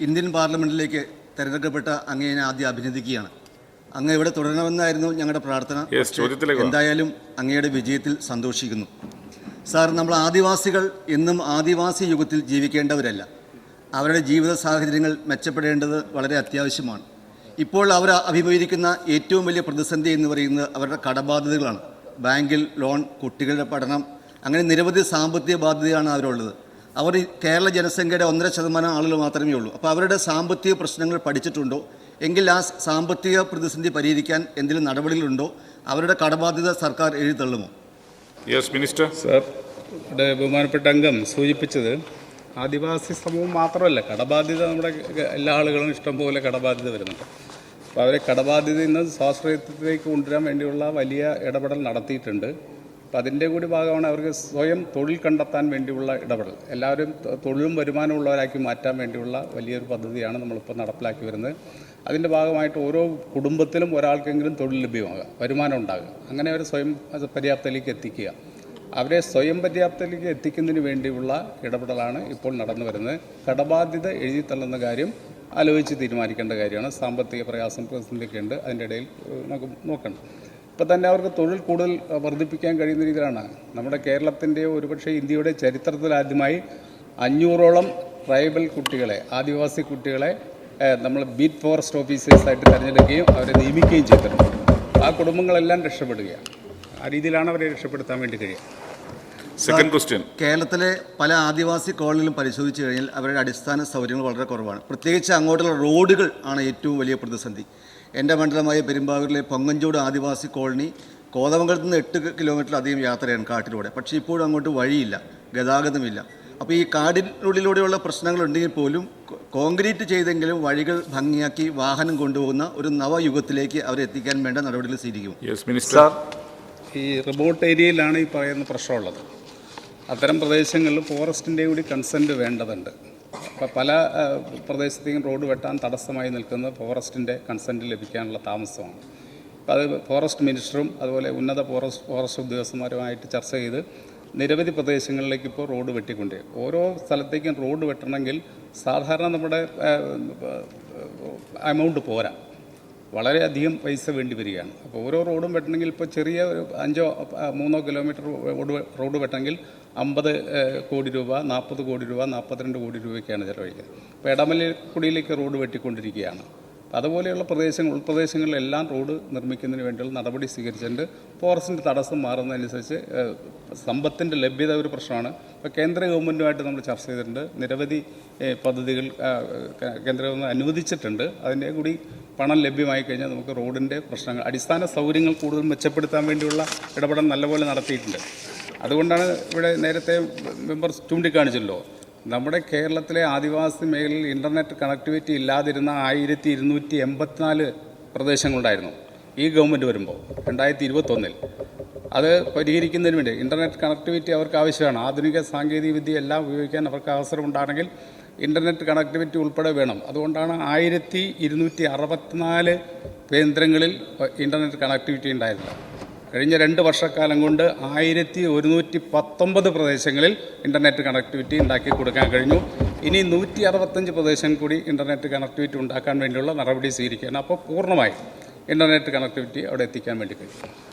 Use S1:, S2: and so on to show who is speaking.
S1: Indian പാർലമെന്റിലേക്ക് തെരഞ്ഞെടുക്കപ്പെട്ട അങ്ങയെ ആദ്യം അഭിനന്ദിക്കുകയാണ്. അങ്ങ് ഇവിടെ തുടരണമെന്നായിരുന്നു ഞങ്ങളുടെ പ്രാർത്ഥന. എന്തായാലും അങ്ങയുടെ വിജയത്തിൽ സന്തോഷിക്കുന്നു. സാർ നമ്മൾ ആദിവാസികൾ എന്നും ആദിവാസി യുഗത്തിൽ ജീവിക്കേണ്ടവരല്ല. അവരുടെ ജീവിത സാഹചര്യങ്ങൾ മെച്ചപ്പെടേണ്ടത് വളരെ അത്യാവശ്യമാണ്. ഇപ്പോൾ അവർ അഭിമുഖീകരിക്കുന്ന ഏറ്റവും വലിയ പ്രതിസന്ധി എന്ന് പറയുന്നത് അവരുടെ കടബാധ്യതകളാണ്. ബാങ്കിൽ ലോൺ കുട്ടികളുടെ പഠനം അങ്ങനെ നിരവധി സാമ്പത്തിക ബാധ്യതയാണ് അവരുള്ളത്. അവർ കേരള ജനസംഖ്യയുടെ ഒന്നര ശതമാനം ആളുകൾ മാത്രമേ ഉള്ളൂ. അപ്പോൾ അവരുടെ സാമ്പത്തിക പ്രശ്നങ്ങൾ പഠിച്ചിട്ടുണ്ടോ? എങ്കിൽ ആ സാമ്പത്തിക പ്രതിസന്ധി പരിഹരിക്കാൻ എന്തെങ്കിലും നടപടികളുണ്ടോ? അവരുടെ കടബാധ്യത സർക്കാർ എഴുതിത്തള്ളുമോ
S2: യെസ് മിനിസ്റ്റർ
S3: സാർ ഇവിടെ ബഹുമാനപ്പെട്ട അംഗം സൂചിപ്പിച്ചത് ആദിവാസി സമൂഹം മാത്രമല്ല കടബാധ്യത നമ്മുടെ എല്ലാ ആളുകളും ഇഷ്ടംപോലെ കടബാധ്യത വരുന്നുണ്ട്. അപ്പോൾ അവരെ കടബാധ്യതയിൽ നിന്ന് സ്വാശ്രയത്വത്തിലേക്ക് കൊണ്ടുവരാൻ വേണ്ടിയുള്ള വലിയ ഇടപെടൽ നടത്തിയിട്ടുണ്ട്. അപ്പോൾ അതിന്റെ കൂടി ഭാഗമാണ് അവർക്ക് സ്വയം തൊഴിൽ കണ്ടെത്താൻ വേണ്ടിയുള്ള ഇടപെടൽ. എല്ലാവരും തൊഴിലും വരുമാനമുള്ളവരാക്കി മാറ്റാൻ വേണ്ടിയുള്ള വലിയൊരു പദ്ധതിയാണ് നമ്മളിപ്പോൾ നടപ്പിലാക്കി വരുന്നത്. അതിന്റെ ഭാഗമായിട്ട് ഓരോ കുടുംബത്തിലും ഒരാൾക്കെങ്കിലും തൊഴിൽ ലഭ്യമാകുക വരുമാനം ഉണ്ടാകുക. അങ്ങനെ അവർ സ്വയം പര്യാപ്തയിലേക്ക് എത്തിക്കുക. അവരെ സ്വയം പര്യാപ്തയിലേക്ക് എത്തിക്കുന്നതിന് വേണ്ടിയുള്ള ഇടപെടലാണ് ഇപ്പോൾ നടന്നു വരുന്നത്. കടബാധ്യത എഴുതി തള്ളുന്ന കാര്യം ആലോചിച്ച് തീരുമാനിക്കേണ്ട കാര്യമാണ്. സാമ്പത്തിക പ്രയാസം പ്രതിസന്ധിയൊക്കെ ഉണ്ട് അതിന്റെ ഇടയിൽ നമുക്ക് നോക്കണം. ഇപ്പം തന്നെ അവർക്ക് തൊഴിൽ കൂടുതൽ വർദ്ധിപ്പിക്കാൻ കഴിയുന്ന രീതിയിലാണ്. നമ്മുടെ കേരളത്തിന്റെ ഒരുപക്ഷെ ഇന്ത്യയുടെ ചരിത്രത്തിലാദ്യമായി അഞ്ഞൂറോളം ട്രൈബൽ കുട്ടികളെ ആദിവാസി കുട്ടികളെ നമ്മൾ ബീറ്റ് ഫോറസ്റ്റ് ഓഫീസേഴ്സായിട്ട് തിരഞ്ഞെടുക്കുകയും അവരെ നിയമിക്കുകയും ചെയ്തിട്ടുണ്ട്. ആ കുടുംബങ്ങളെല്ലാം രക്ഷപ്പെടുകയാണ്. ആ രീതിയിലാണ് അവരെ രക്ഷപ്പെടുത്താൻ വേണ്ടി കഴിയുക.
S2: സെക്കൻഡ് ക്വസ്റ്റ്യൻ
S1: കേരളത്തിലെ പല ആദിവാസി കോളനികളും പരിശോധിച്ച് കഴിഞ്ഞാൽ അവരുടെ അടിസ്ഥാന സൗകര്യങ്ങൾ വളരെ കുറവാണ്. പ്രത്യേകിച്ച് അങ്ങോട്ടുള്ള റോഡുകൾ ആണ് ഏറ്റവും വലിയ പ്രതിസന്ധി. എന്റെ മണ്ഡലമായ പെരുമ്പാവൂരിലെ പൊങ്ങഞ്ചോട് ആദിവാസി കോളനി കോതമംഗലത്ത് നിന്ന് എട്ട് കിലോമീറ്റർ അധികം യാത്രയാണ് കാട്ടിലൂടെ. പക്ഷേ ഇപ്പോഴും അങ്ങോട്ട് വഴിയില്ല ഗതാഗതമില്ല. അപ്പോൾ ഈ കാടിനുള്ളിലൂടെയുള്ള പ്രശ്നങ്ങളുണ്ടെങ്കിൽ പോലും കോൺക്രീറ്റ് ചെയ്തെങ്കിലും വഴികൾ ഭംഗിയാക്കി വാഹനം കൊണ്ടുപോകുന്ന ഒരു നവയുഗത്തിലേക്ക് അവരെത്തിക്കാൻ വേണ്ട നടപടികൾ സ്വീകരിക്കും.
S2: യെസ് മിനിസ്റ്റർ
S3: ഈ റിമോട്ട് ഏരിയയിലാണ് ഈ പറയുന്ന പ്രശ്നമുള്ളത്. അത്തരം പ്രദേശങ്ങളിൽ ഫോറസ്റ്റിന്റെ കൂടി കൺസെന്റ് വേണ്ടതുണ്ട്. അപ്പോൾ പല പ്രദേശത്തേക്കും റോഡ് വെട്ടാൻ തടസ്സമായി നിൽക്കുന്നത് ഫോറസ്റ്റിന്റെ കൺസെന്റ് ലഭിക്കാനുള്ള താമസമാണ് അപ്പം അത് ഫോറസ്റ്റ് മിനിസ്റ്ററും അതുപോലെ ഉന്നത ഫോറസ്റ്റ് ഫോറസ്റ്റ് ഉദ്യോഗസ്ഥന്മാരുമായിട്ട് ചർച്ച ചെയ്ത് നിരവധി പ്രദേശങ്ങളിലേക്ക് ഇപ്പോൾ റോഡ് വെട്ടിക്കൊണ്ടേ ഓരോ സ്ഥലത്തേക്കും റോഡ് വെട്ടണമെങ്കിൽ സാധാരണ നമ്മുടെ എമൗണ്ട് പോരാ വളരെയധികം പൈസ വേണ്ടി വരികയാണ്. അപ്പോൾ ഓരോ റോഡും വെട്ടണമെങ്കിൽ ഇപ്പോൾ ചെറിയ ഒരു അഞ്ചോ മൂന്നോ കിലോമീറ്റർ റോഡ് റോഡ് വെട്ടണമെങ്കിൽ അമ്പത് കോടി രൂപ നാൽപ്പത് കോടി രൂപ നാൽപ്പത്തിരണ്ട് കോടി രൂപയ്ക്കാണ് ചിലവഴിക്കുന്നത്. ഇപ്പോൾ ഇടമലക്കുടിയിലേക്ക് റോഡ് വെട്ടിക്കൊണ്ടിരിക്കുകയാണ്. അതുപോലെയുള്ള പ്രദേശങ്ങൾ ഉൾപ്രദേശങ്ങളിലെല്ലാം റോഡ് നിർമ്മിക്കുന്നതിന് വേണ്ടിയുള്ള നടപടി സ്വീകരിച്ചിട്ടുണ്ട്. ഫോറസ്റ്റിന്റെ തടസ്സം മാറുന്നതനുസരിച്ച് സമ്പത്തിന്റെ ലഭ്യത ഒരു പ്രശ്നമാണ്. ഇപ്പോൾ കേന്ദ്ര ഗവൺമെന്റുമായിട്ട് നമ്മൾ ചർച്ച ചെയ്തിട്ടുണ്ട്. നിരവധി പദ്ധതികൾ കേന്ദ്ര ഗവൺമെന്റ് അനുവദിച്ചിട്ടുണ്ട്. അതിന്റെ കൂടി പണം ലഭ്യമായി കഴിഞ്ഞാൽ നമുക്ക് റോഡിന്റെ പ്രശ്നങ്ങൾ അടിസ്ഥാന സൗകര്യങ്ങൾ കൂടുതൽ മെച്ചപ്പെടുത്താൻ വേണ്ടിയുള്ള ഇടപെടൽ നല്ലപോലെ നടത്തിയിട്ടുണ്ട്. അതുകൊണ്ടാണ് ഇവിടെ നേരത്തെ മെമ്പർ ചൂണ്ടിക്കാണിച്ചല്ലോ നമ്മുടെ കേരളത്തിലെ ആദിവാസി മേഖലയിൽ ഇന്റർനെറ്റ് കണക്ടിവിറ്റി ഇല്ലാതിരുന്ന ആയിരത്തി ഇരുന്നൂറ്റി എൺപത്തിനാല് പ്രദേശങ്ങളുണ്ടായിരുന്നു ഈ ഗവൺമെന്റ് വരുമ്പോൾ രണ്ടായിരത്തി ഇരുപത്തൊന്നിൽ അത് പരിഹരിക്കുന്നതിന് വേണ്ടി ഇന്റർനെറ്റ് കണക്ടിവിറ്റി അവർക്ക് ആവശ്യമാണ്. ആധുനിക സാങ്കേതിക വിദ്യ എല്ലാം ഉപയോഗിക്കാൻ അവർക്ക് അവസരമുണ്ടാണെങ്കിൽ ഇന്റർനെറ്റ് കണക്ടിവിറ്റി ഉൾപ്പെടെ വേണം. അതുകൊണ്ടാണ് ആയിരത്തി ഇരുന്നൂറ്റി അറുപത്തിനാല് കേന്ദ്രങ്ങളിൽ ഇന്റർനെറ്റ് കണക്ടിവിറ്റി ഉണ്ടായിരുന്നത്. കഴിഞ്ഞ രണ്ട് വർഷക്കാലം കൊണ്ട് ആയിരത്തി ഒരുന്നൂറ്റി പത്തൊമ്പത് പ്രദേശങ്ങളിൽ ഇന്റർനെറ്റ് കണക്ടിവിറ്റി ഉണ്ടാക്കി കൊടുക്കാൻ കഴിഞ്ഞു. ഇനി നൂറ്റി അറുപത്തഞ്ച് പ്രദേശം കൂടി ഇന്റർനെറ്റ് കണക്ടിവിറ്റി ഉണ്ടാക്കാൻ വേണ്ടിയുള്ള നടപടി സ്വീകരിക്കുകയാണ്. അപ്പോൾ പൂർണമായി ഇന്റർനെറ്റ് കണക്ടിവിറ്റി അവിടെ എത്തിക്കാൻ വേണ്ടി കഴിയും.